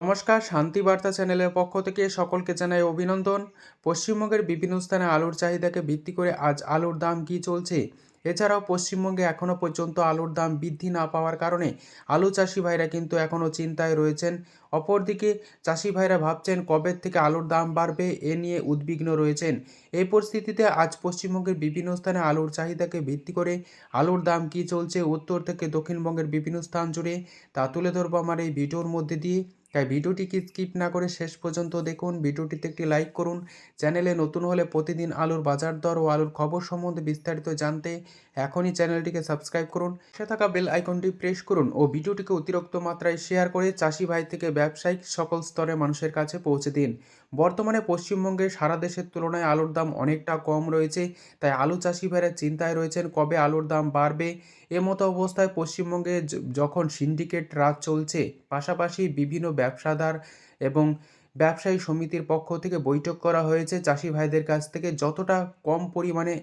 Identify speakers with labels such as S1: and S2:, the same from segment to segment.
S1: নমস্কার, শান্তি বার্তা চ্যানেলের পক্ষ থেকে সকলকে জানাই অভিনন্দন। পশ্চিমবঙ্গের বিভিন্ন স্থানে আলুর চাহিদাকে ভিত্তি করে আজ আলুর দাম কী চলছে? এছাড়াও পশ্চিমবঙ্গে এখনও পর্যন্ত আলুর দাম বৃদ্ধি না পাওয়ার কারণে আলু চাষি ভাইরা কিন্তু এখনও চিন্তায় রয়েছেন। অপরদিকে চাষি ভাইরা ভাবছেন কবে থেকে আলুর দাম বাড়বে এ নিয়ে উদ্বিগ্ন রয়েছেন। এই পরিস্থিতিতে আজ পশ্চিমবঙ্গের বিভিন্ন স্থানে আলুর চাহিদাকে ভিত্তি করে আলুর দাম কী চলছে উত্তর থেকে দক্ষিণবঙ্গের বিভিন্ন স্থান জুড়ে তা তুলে ধরবো আমার এই ভিডিওর মধ্যে দিয়ে। তাই ভিডিওটিকে স্কিপ না করে শেষ পর্যন্ত দেখুন। ভিডিওটিতে একটি লাইক করুন। চ্যানেলে নতুন হলে প্রতিদিন আলুর বাজার দর ও আলুর খবর সম্বন্ধে বিস্তারিত জানতে এখনই চ্যানেলটিকে সাবস্ক্রাইব করুন। সে থাকা বেল আইকনটি প্রেস করুন ও ভিডিওটিকে অতিরিক্ত মাত্রায় শেয়ার করে চাষি ভাই থেকে ব্যবসায়িক সকল স্তরে মানুষের কাছে পৌঁছে দিন। বর্তমানে পশ্চিমবঙ্গে সারা দেশের তুলনায় আলুর দাম অনেকটা কম রয়েছে, তাই আলু চাষি ভাইরা চিন্তায় রয়েছেন কবে আলুর দাম বাড়বে। এমতো অবস্থায় পশ্চিমবঙ্গে যখন সিন্ডিকেট রাজ চলছে, পাশাপাশি বিভিন্ন ব্যবসাদার এবং ব্যবসায়ী সমিতির পক্ষ থেকে বৈঠক করা হয়েছে। চাষি ভাইদের কাছ থেকে যতটা কম পরিমাণে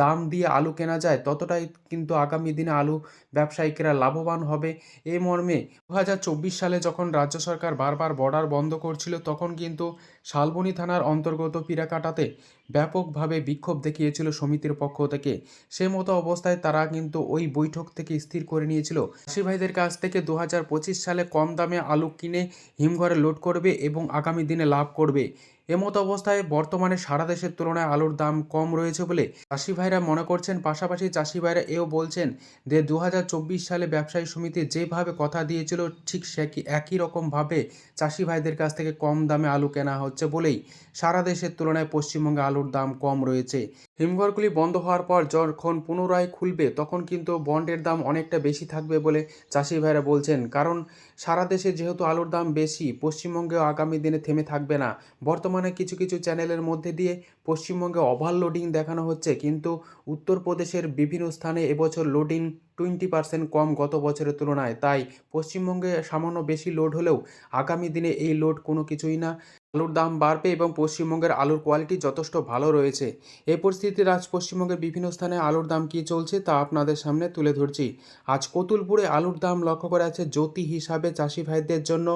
S1: দাম দিয়ে আলু কেনা যায়, ততটাই কিন্তু আগামী দিনে আলু ব্যবসায়িকরা লাভবান হবে। এই মর্মে দু হাজার চব্বিশ সালে যখন রাজ্য সরকার বারবার বর্ডার বন্ধ করছিল, তখন কিন্তু শালবনী থানার অন্তর্গত পিরাকাটাতে ব্যাপকভাবে বিক্ষোভ দেখিয়েছিল সমিতির পক্ষ থেকে। সে মতো অবস্থায় তারা কিন্তু ওই বৈঠক থেকে স্থির করে নিয়েছিল। চাষি ভাইদের কাছ থেকে দু হাজার পঁচিশ সালে কম দামে আলু কিনে হিমঘরে লোড করবে এবং আগামী দিনে লাভ করবে। এমতো অবস্থায় বর্তমানে সারা দেশের তুলনায় আলুর দাম কম রয়েছে বলে চাষি ভাইরা মনে করছেন। পাশাপাশি চাষি ভাইরা এও বলছেন যে দু হাজার চব্বিশ সালে ব্যবসায়ী সমিতি যেভাবে কথা দিয়েছিল, ঠিক সে একই রকমভাবে চাষি ভাইদের কাছ থেকে কম দামে আলু কেনা হচ্ছে বলেই সারা দেশের তুলনায় পশ্চিমবঙ্গে আলুর দাম কম রয়েছে। হিমঘরগুলি বন্ধ হওয়ার পর যখন পুনরায় খুলবে, তখন কিন্তু বন্ডের দাম অনেকটা বেশি থাকবে বলে চাষি ভাইরা বলছেন। কারণ সারা দেশে যেহেতু আলুর দাম বেশি, পশ্চিমবঙ্গেও আগামী দিনে থেমে থাকবে না। বর্তমানে কিছু কিছু চ্যানেলের মধ্যে দিয়ে পশ্চিমবঙ্গে ওভারলোডিং দেখানো হচ্ছে। কিন্তু উত্তরপ্রদেশের বিভিন্ন স্থানে এবছর লোডিং টোয়েন্টি পার্সেন্ট কম গত বছরের তুলনায়। তাই পশ্চিমবঙ্গে সামান্য বেশি লোড হলেও আগামী দিনে এই লোড কোনো কিছুই না। আলুর দাম বাড়বে এবং পশ্চিমবঙ্গের আলুর কোয়ালিটি যথেষ্ট ভালো রয়েছে। এই পরিস্থিতিতে আজ পশ্চিমবঙ্গের বিভিন্ন স্থানে আলুর দাম কী চলছে তা আপনাদের সামনে তুলে ধরছি। আজ কতুলপুরে আলুর দাম লক্ষ্য করা আছে জ্যোতি হিসাবে চাষি ভাইদের জন্য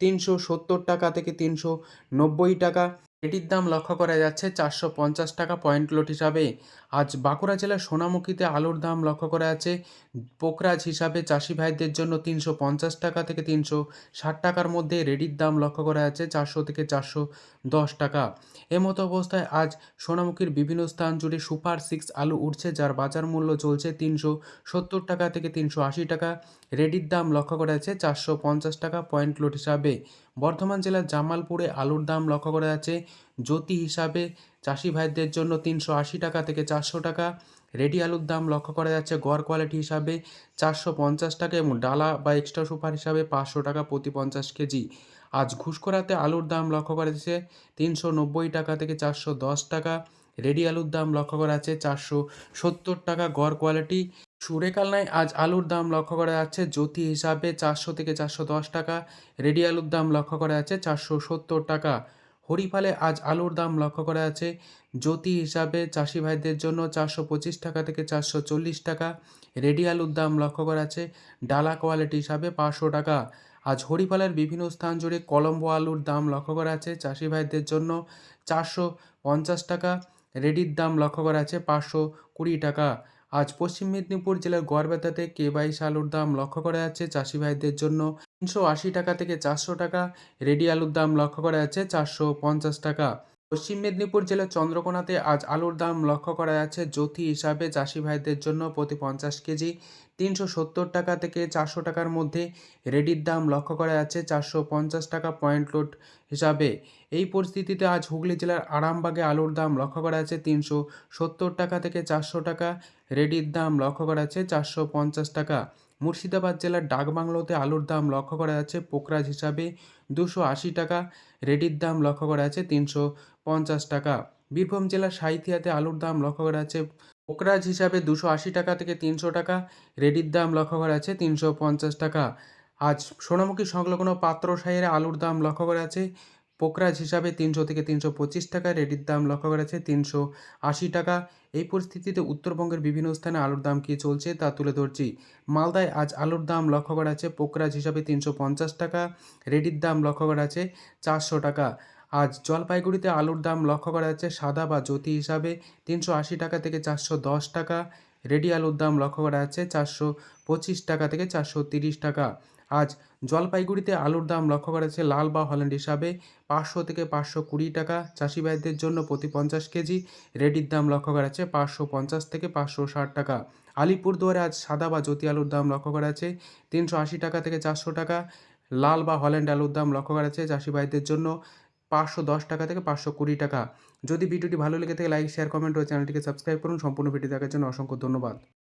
S1: তিনশো সত্তর টাকা থেকে তিনশো নব্বই টাকা। এটির দাম লক্ষ্য করা যাচ্ছে চারশো পঞ্চাশ টাকা পয়েন্ট লোট হিসাবে। আজ বাঁকুড়া জেলার সোনামুখীতে আলুর দাম লক্ষ্য করা আছে পোকরাজ হিসাবে চাষি ভাইদের জন্য তিনশো পঞ্চাশ টাকা থেকে তিনশো ষাট টাকার মধ্যে রেডির দাম লক্ষ্য করা আছে চারশো থেকে চারশো দশ টাকা। এমতো অবস্থায় আজ সোনামুখীর বিভিন্ন স্থান জুড়ে সুপার সিক্স আলু উঠছে, যার বাজার মূল্য চলছে তিনশো সত্তর টাকা থেকে তিনশো আশি টাকা। রেডির দাম লক্ষ্য করা আছে চারশো পঞ্চাশ টাকা পয়েন্ট লোড হিসাবে। বর্ধমান জেলার জামালপুরে আলুর দাম লক্ষ্য করা যাচ্ছে জ্যোতি হিসাবে চাষি ভাইদের জন্য তিনশো আশি টাকা থেকে চারশো টাকা। রেডি আলুর দাম লক্ষ্য করা যাচ্ছে গড় কোয়ালিটি হিসাবে চারশো পঞ্চাশ টাকা এবং ডালা বা এক্সট্রা সুপার হিসাবে পাঁচশো টাকা প্রতি পঞ্চাশ কেজি। আজ ঘুষকরাতে আলুর দাম লক্ষ্য করা যাচ্ছে তিনশো নব্বই টাকা থেকে চারশো দশ টাকা। রেডি আলুর দাম লক্ষ্য করা যাচ্ছে চারশো সত্তর টাকা গড় কোয়ালিটি। সুরেকালনায় আজ আলুর দাম লক্ষ্য করা যাচ্ছে জ্যোতি হিসাবে চারশো থেকে চারশো দশ টাকা। রেডি আলুর দাম লক্ষ্য করা যাচ্ছে চারশো সত্তর টাকা। হরিফালে আজ আলুর দাম লক্ষ্য করা আছে জ্যোতি হিসাবে চাষি ভাইদের জন্য চারশো পঁচিশ টাকা থেকে চারশো চল্লিশ টাকা। রেডি আলুর দাম লক্ষ্য করা আছে ডালা কোয়ালিটি হিসাবে পাঁচশো টাকা। আজ হরিফালের বিভিন্ন স্থান জুড়ে কলম্বো আলুর দাম লক্ষ্য করা আছে চাষি ভাইদের জন্য চারশো পঞ্চাশ টাকা। রেডির দাম লক্ষ্য করা আছে পাঁচশো কুড়ি টাকা। আজ পশ্চিম মেদিনীপুর জেলার গড়বেতাতে কে বাইশ আলুর দাম লক্ষ্য করা যাচ্ছে। চাষি ভাইদের জন্য তিনশো আশি টাকা থেকে চারশো টাকা। রেডি আলুর দাম লক্ষ্য করা যাচ্ছে চারশো পঞ্চাশ টাকা। পশ্চিম মেদিনীপুর জেলার চন্দ্রকোনাতে আজ আলুর দাম লক্ষ্য করা যাচ্ছে জ্যোতি হিসাবে। চাষি ভাইদের জন্য প্রতি পঞ্চাশ কেজি তিনশো সত্তর টাকা থেকে চারশো টাকার মধ্যে। রেডির দাম লক্ষ্য করা যাচ্ছে চারশো পঞ্চাশ টাকা পয়েন্ট লোড হিসাবে। এই পরিস্থিতিতে আজ হুগলি জেলার আরামবাগে আলুর দাম লক্ষ্য করা যাচ্ছে তিনশো সত্তর টাকা থেকে চারশো টাকা। রেডির দাম লক্ষ্য করা যাচ্ছে চারশো পঞ্চাশ টাকা। মুর্শিদাবাদ জেলার ডাকবাংলোতে আলুর দাম লক্ষ্য করা যাচ্ছে। পোকরাজ হিসাবে দুশো আশি টাকা, রেডির দাম লক্ষ্য করা যাচ্ছে তিনশো পঞ্চাশ টাকা। বীরভূম জেলার সাঁইথিয়াতে আলুর দাম লক্ষ্য করা যাচ্ছে পোকরাজ হিসাবে দুশো আশি টাকা থেকে তিনশো টাকা, রেডির দাম লক্ষ্য করা যাচ্ছে তিনশো পঞ্চাশ টাকা। আজ সোনামুখী সংলগ্ন পাত্র সাইয়ের আলুর দাম লক্ষ্য করা আছে পোকরাজ হিসাবে তিনশো থেকে তিনশো পঁচিশ টাকা রেডির দাম লক্ষ্য করা যাচ্ছে তিনশো আশি টাকা। এই পরিস্থিতিতে উত্তরবঙ্গের বিভিন্ন স্থানে আলুর দাম কী চলছে তা তুলে ধরছি। মালদায় আজ আলুর দাম লক্ষ্য করা যাচ্ছে পোকরাজ হিসাবে তিনশো পঞ্চাশ টাকা, রেডির দাম লক্ষ্য করা যাচ্ছে চারশো টাকা। আজ জলপাইগুড়িতে আলুর দাম লক্ষ্য করা যাচ্ছে সাদা বা জ্যোতি হিসাবে তিনশো আশি টাকা থেকে চারশো দশ টাকা, রেডি আলুর দাম লক্ষ্য করা যাচ্ছে চারশো পঁচিশ টাকা থেকে চারশো তিরিশ টাকা। আজ জলপাইগুড়িতে আলুর দাম লক্ষ্য করা লাল বা হল্যান্ড হিসাবে পাঁচশো থেকে পাঁচশো কুড়ি টাকা। চাষি ভাইদের জন্য প্রতি পঞ্চাশ কেজি রেডির দাম লক্ষ্য করা যাচ্ছে পাঁচশো পঞ্চাশ থেকে পাঁচশো ষাট টাকা। আলিপুরদুয়ারে আজ সাদা বা জ্যোতি আলুর দাম লক্ষ্য করা যাচ্ছে তিনশো আশি টাকা থেকে চারশো টাকা। লাল বা হল্যান্ড আলুর দাম লক্ষ্য করা যাচ্ছে চাষি ভাইদের জন্য পাঁচশো দশ টাকা থেকে পাঁচশো কুড়ি টাকা। যদি ভিডিওটি ভালো লেগে থাকে, লাইক, শেয়ার, কমেন্ট ও চ্যানেলটিকে সাবস্ক্রাইব করুন। সম্পূর্ণ ভিডিও দেখার জন্য অসংখ্য ধন্যবাদ।